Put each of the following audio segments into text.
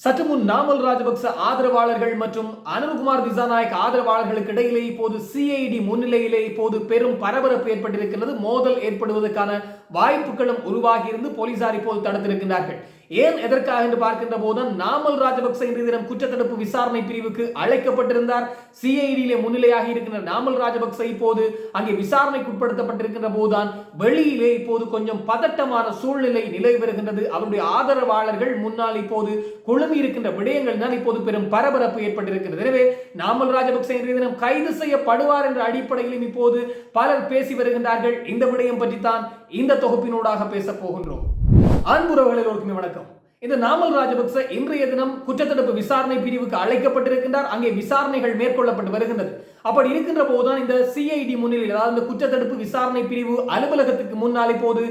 சற்று முன் நாமல் ராஜபக்ச ஆதரவாளர்கள் மற்றும் அனுகுமார் திசாநாயக் ஆதரவாளர்களுக்கு இடையிலே இப்போது சிஐடி முன்னிலையிலே இப்போது பெரும் பரபரப்பு ஏற்பட்டிருக்கிறது. மோதல் ஏற்படுவதற்கான வாய்ப்புகளும் உருவாகியிருந்து போலீசார் இப்போது தடுத்திருக்கிறார்கள் ஏன் எதற்காக என்று பார்க்கின்ற போது நாமல் ராஜபக்ச இன்றைய தினம் குற்றத்தடுப்பு விசாரணை பிரிவுக்கு அழைக்கப்பட்டிருந்தார். சிஐடியிலே முன்னிலையாக இருக்கின்ற நாமல் ராஜபக்ச இப்போது அங்கே விசாரணைக்கு உட்படுத்தப்பட்டிருக்கின்ற போதுதான் வெளியிலே இப்போது கொஞ்சம் பதட்டமான சூழ்நிலை நிலை வருகின்றது. அவருடைய ஆதரவாளர்கள் முன்னால் இப்போது குழுமி இருக்கின்ற விடயங்கள் தான் இப்போது பெரும் பரபரப்பு ஏற்பட்டிருக்கிறது எனவே நாமல் ராஜபக்ச இன்றைய தினம் கைது செய்யப்படுவார் என்ற அடிப்படையிலும் இப்போது பலர் பேசி வருகின்றார்கள். இந்த விடயம் பற்றித்தான் இந்த தொகுப்பினூடாக பேசப் போகின்றோம். அன்புறவர்கள் வணக்கம். இந்த நாமல் ராஜபக்ச இன்றைய தினம் குற்றத்தடுப்பு விசாரணை பிரிவுக்கு அழைக்கப்பட்டிருக்கின்றார். அங்கே விசாரணைகள் மேற்கொள்ளப்பட்டு வருகின்றது. அப்படி இருக்கின்ற போதுதான் இந்த சிஐடி முன்னிலையில் அதாவது இந்த குற்றத்தடுப்பு விசாரணை பிரிவு அலுவலகத்துக்கு முன்னால் இப்போது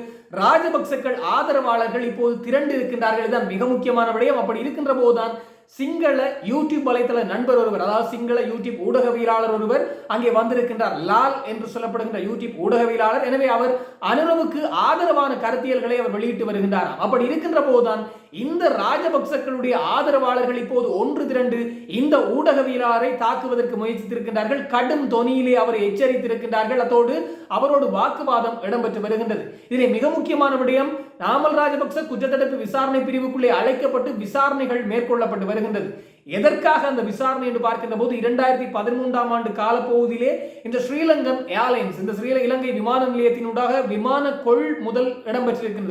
ராஜபக்சக்கள் ஆதரவாளர்கள் இப்போது திரண்டு இருக்கின்றார்கள் இதுதான் மிக முக்கியமான விடயம். அப்படி இருக்கின்ற போதுதான் சிங்கள யூடியூப் வலைத்தள நண்பர் ஒருவர் அதாவது சிங்கள யூடியூப் ஊடகவியலாளர் ஒருவர் அங்கே வந்திருக்கின்றார். லால் என்று சொல்லப்படுகின்ற யூடியூப் ஊடகவியலாளர். எனவே அவர் அனுரவுக்கு ஆதரவான கருத்தியல்களை அவர் வெளியிட்டு வருகின்றார். அப்படி இருக்கின்ற போதுதான் இந்த ராஜபக்சக்களுடைய ஆதரவாளர்கள் இப்போது ஒன்று திரண்டு இந்த ஊடகவியலாளரை தாக்குவதற்கு முயற்சித்திருக்கின்றார்கள். கடும் தொனியிலே அவரை எச்சரித்திருக்கின்றார்கள். அதோடு அவரோடு வாக்குவாதம் இடம்பெற்று வருகின்றது. இதிலே மிக முக்கியமான விடயம் நாமல் ராஜபக்ச குற்றத்தடுப்பு விசாரணை பிரிவுக்குள்ளே அழைக்கப்பட்டு விசாரணைகள் மேற்கொள்ளப்பட்டு வருகின்றது. எதற்காக அந்த விசாரணை என்று பார்க்கின்ற போது இரண்டாயிரத்தி பதிமூன்றாம் ஆண்டு காலப்பகுதியிலே இந்த ஸ்ரீலங்கன் ஏர்லைன்ஸ் இந்த ஸ்ரீல இலங்கை விமான நிலையத்தினூடாக விமான கொள் முதல்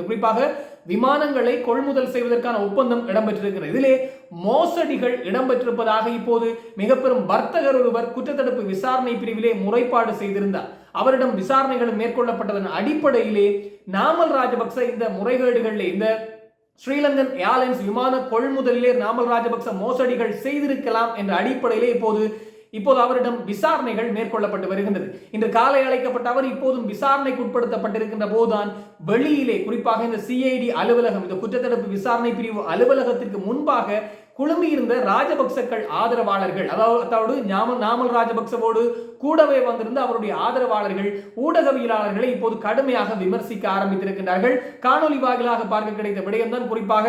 குறிப்பாக விமானங்களை கொள்முதல் செய்வதற்கான ஒப்பந்தம் இடம்பெற்றிருக்கிறது இதிலே மோசடிகள் இடம்பெற்றிருப்பதாக இப்போது மிக பெரும் வர்த்தகர் ஒருவர் குற்றத்தடுப்பு விசாரணை பிரிவிலே முறைப்பாடு செய்திருந்தார். அவரிடம் விசாரணைகள் மேற்கொள்ளப்பட்டதன் அடிப்படையிலே நாமல் ராஜபக்ச இந்த முறைகேடுகளில் இந்த ஸ்ரீலங்கன் ஏர்லைன்ஸ் விமான கொள்முதலிலே நாமல் ராஜபக்ச மோசடிகள் செய்திருக்கலாம் என்ற அடிப்படையிலே இப்போது இப்போது அவரிடம் விசாரணைகள் மேற்கொள்ளப்பட்டு வருகின்றது. இன்று காலை அழைக்கப்பட்ட அவர் இப்போதும் விசாரணைக்கு உட்படுத்தப்பட்டிருக்கின்ற போதுதான் வெளியிலே குறிப்பாக இந்த சிஐடி அலுவலகம் இந்த குற்றத்தடுப்பு விசாரணை பிரிவு அலுவலகத்திற்கு முன்பாக குழுமியிருந்த ராஜபக்சக்கள் ஆதரவாளர்கள் அதாவது அதாவது நாமல் ராஜபக்சவோடு கூடவே வந்திருந்த அவருடைய ஆதரவாளர்கள் ஊடகவியலாளர்களை இப்போது கடுமையாக விமர்சிக்க ஆரம்பித்திருக்கின்றார்கள். காணொலி வாயிலாக பார்க்க கிடைத்த விடயம்தான் குறிப்பாக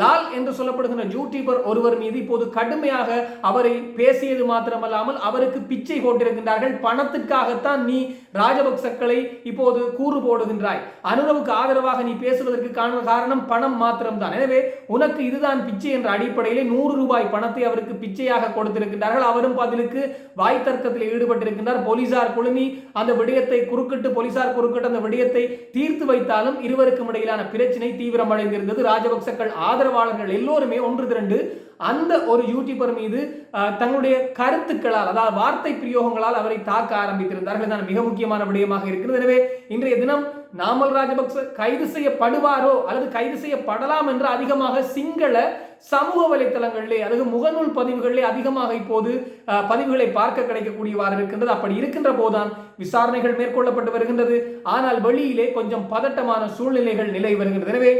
லால் என்று சொல்லப்படுகின்ற யூடியூபர் ஒருவர் மீது இப்போது கடுமையாக அவரை பேசியது மாத்திரமல்லாமல் அவருக்கு பிச்சை போட்டிருக்கின்றார்கள். பணத்துக்காகத்தான் நீ ராஜபக்சக்களை இப்போது கூறு போடுகின்றாய். அனுரவுக்கு ஆதரவாக நீ பேசுவதற்கு காரணம் பணம் மாத்திரம்தான். எனவே உனக்கு இதுதான் பிச்சை என்ற அடிப்படையில் நூறு ரூபாய் பணத்தை அவருக்கு பிச்சையாக கொடுத்திருக்கின்றார்கள். அவரும் பதிலுக்கு வாய் தர்க்கத்தில் ஈடுபட்டிருக்கின்றார். போலீசார் குழுமி அந்த விடயத்தை குறுக்கிட்டு போலீசார் குறுக்கிட்டு அந்த விடயத்தை தீர்த்து வைத்தாலும் இருவருக்கும் இடையிலான பிரச்சனை தீவிரமடைந்திருந்தது. ராஜபக்சக்கள் ஆதரவாளர்கள் எல்லோருமே ஒன்று திரண்டு அந்த ஒரு யூடியூபர் மீது தங்களுடைய கருத்துக்களால் அதாவது வார்த்தை பிரயோகங்களால் அவரை தாக்க ஆரம்பித்திருந்தார்கள். தான் மிக முக்கியமான விடயமாக இருக்கிறது. எனவே இன்றைய தினம் நாமல் ராஜபக்ச கைது செய்யப்படுவாரோ அல்லது கைது செய்யப்படலாம் என்று அதிகமாக சிங்கள சமூக வலைத்தளங்களிலே அல்லது முகநூல் பதிவுகளிலே அதிகமாக இப்போது பதிவுகளை பார்க்க கிடைக்கக்கூடியவாறு இருக்கின்றது. அப்படி இருக்கின்ற போதுதான் விசாரணைகள் மேற்கொள்ளப்பட்டு வருகின்றது. ஆனால் வெளியிலே கொஞ்சம் பதட்டமான சூழ்நிலைகள் நிலை வருகின்றது. எனவே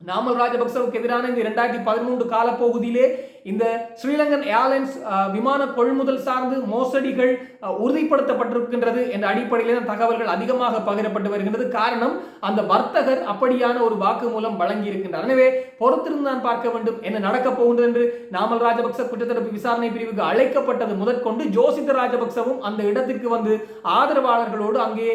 நாமல் ராஜபக்சவுக்கு எதிரான இந்த இரண்டாயிரத்தி பதிமூன்று காலப்பகுதியிலே இந்த ஸ்ரீலங்கன் ஏர்லைன்ஸ் விமான கொள்முதல் சார்ந்து மோசடிகள் உறுதிப்படுத்தப்பட்டிருக்கின்றது என்ற அடிப்படையில் தகவல்கள் அதிகமாக பகிரப்பட்டு வருகின்றது. காரணம் அந்த வர்த்தகர் அப்படியான ஒரு வாக்கு மூலம் வழங்கி இருக்கின்றார் எனவே பொறுத்திருந்து நான் பார்க்க வேண்டும். என்ன நடக்கப் போகின்றது என்று நாமல் ராஜபக்ச குற்றத்தடுப்பு விசாரணை பிரிவுக்கு அழைக்கப்பட்டது முதற்கொண்டு ஜோசித ராஜபக்சவும் அந்த இடத்திற்கு வந்து ஆதரவாளர்களோடு அங்கே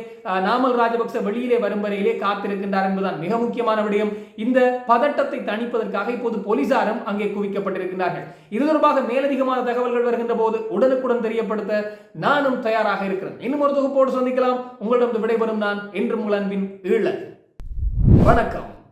நாமல் ராஜபக்ச வெளியிலே வரும் வரையிலே காத்திருக்கின்றார் என்பதுதான் மிக முக்கியமான விடயம். இந்த பதட்டத்தை தணிப்பதற்காக இப்போது போலீசாரும் அங்கே இருக்கிறார்கள் இது தொடர்பாக மேலதிகமான தகவல்கள் வருகின்ற போது உடனுக்குடன் தெரியப்படுத்த நானும் தயாராக இருக்கிறேன். இன்னும் ஒரு தொகுப்போடு சந்திக்கலாம். உங்களிடம் விடைபெறும் நான் என்றும் உங்கள் அன்பின் ஈழ வணக்கம்.